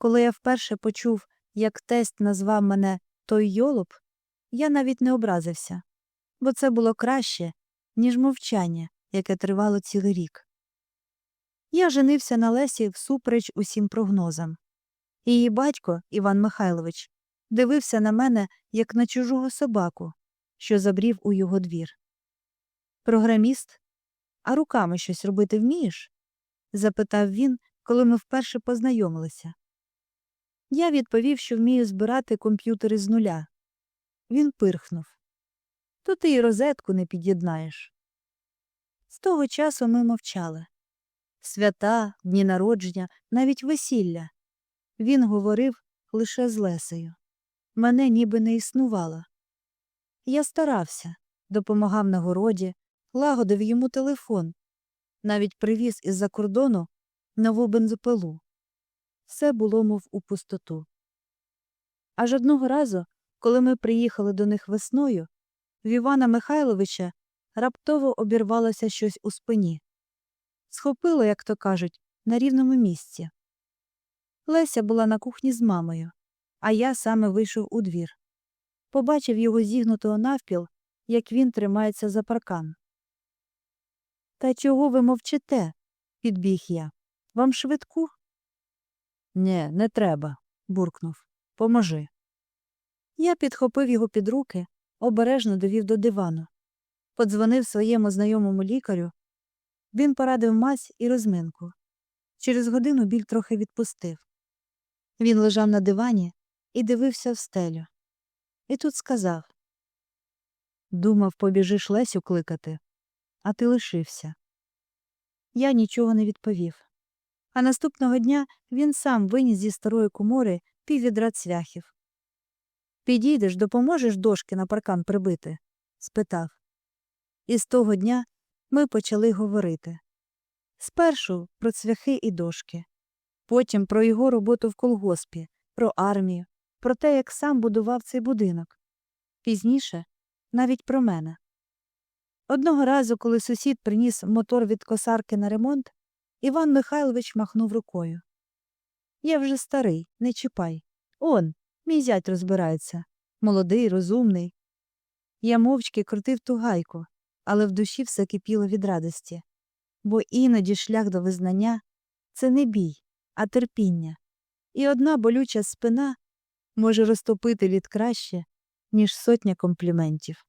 Коли я вперше почув, як тесть назвав мене той йолоп, я навіть не образився, бо це було краще, ніж мовчання, яке тривало цілий рік. Я женився на Лесі всупереч усім прогнозам. Її батько, Іван Михайлович, дивився на мене, як на чужого собаку, що забрів у його двір. Програміст, а руками щось робити вмієш? запитав він, коли ми вперше познайомилися. Я відповів, що вмію збирати комп'ютери з нуля. Він пирхнув. То ти й розетку не під'єднаєш. З того часу ми мовчали. Свята, дні народження, навіть весілля. Він говорив лише з Лесею. Мене ніби не існувало. Я старався, допомагав на городі, лагодив йому телефон, навіть привіз із-за кордону нову бензопилу. Все було, мов у пустоту. Аж одного разу, коли ми приїхали до них весною, в Івана Михайловича раптово обірвалося щось у спині. Схопило, як то кажуть, на рівному місці. Леся була на кухні з мамою, а я саме вийшов у двір. Побачив його зігнутого навпіл, як він тримається за паркан. Та чого ви мовчите? підбіг я. Вам швидку? Нє, не треба, буркнув. Поможи. Я підхопив його під руки, обережно довів до дивану. Подзвонив своєму знайомому лікарю. Він порадив мазь і розминку. Через годину біль трохи відпустив. Він лежав на дивані і дивився в стелю. І тут сказав Думав, побіжиш Лесю кликати, а ти лишився. Я нічого не відповів. А наступного дня він сам виніс зі старої комори піввідра цвяхів. Підійдеш, допоможеш дошки на паркан прибити? спитав. І з того дня ми почали говорити. Спершу про цвяхи і дошки, потім про його роботу в колгоспі, про армію, про те, як сам будував цей будинок. Пізніше навіть про мене. Одного разу, коли сусід приніс мотор від косарки на ремонт, Іван Михайлович махнув рукою. Я вже старий, не чіпай. Он, мій зять розбирається. Молодий, розумний. Я мовчки крутив ту гайку, але в душі все кипіло від радості. Бо іноді шлях до визнання це не бій, а терпіння. І одна болюча спина може розтопити лід краще, ніж сотня компліментів.